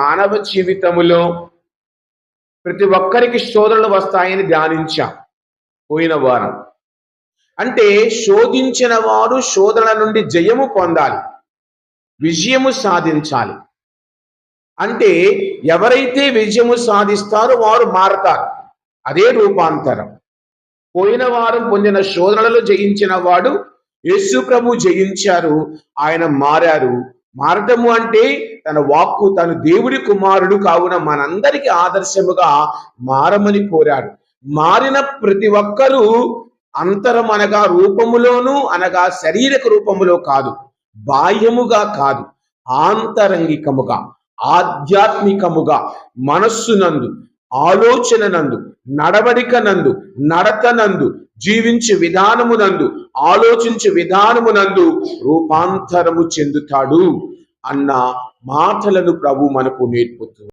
మానవ జీవితములో ప్రతి ఒక్కరికి శోధనలు వస్తాయని ధ్యానించాం పోయిన వారం. అంటే శోధించిన వారు శోధన నుండి జయము పొందాలి విజయము సాధించాలి. అంటే ఎవరైతే విజయము సాధిస్తారో వారు మారతారు అదే రూపాంతరం. పోయిన వారం పొందిన శోధనలలో జయించిన వాడు యేసు ప్రభు జయించారు ఆయన మారారు మారటము అంటే తన వాక్కు తను దేవుడి కుమారుడు కావున మనందరికి ఆదర్శముగా మారమని కోరాడు. మారిన ప్రతి ఒక్కరూ అంతరం అనగా రూపములోను అనగా శరీరక రూపములో కాదు బాహ్యముగా కాదు ఆంతరంగికముగా ఆధ్యాత్మికముగా మనస్సునందు ఆలోచన నందు నడవడిక నందు నడత నందు జీవించే విధానమునందు ఆలోచించే విధానమునందు రూపాంతరము చెందుతాడు అన్న మాటలను ప్రభు మనకు నేర్పుతూ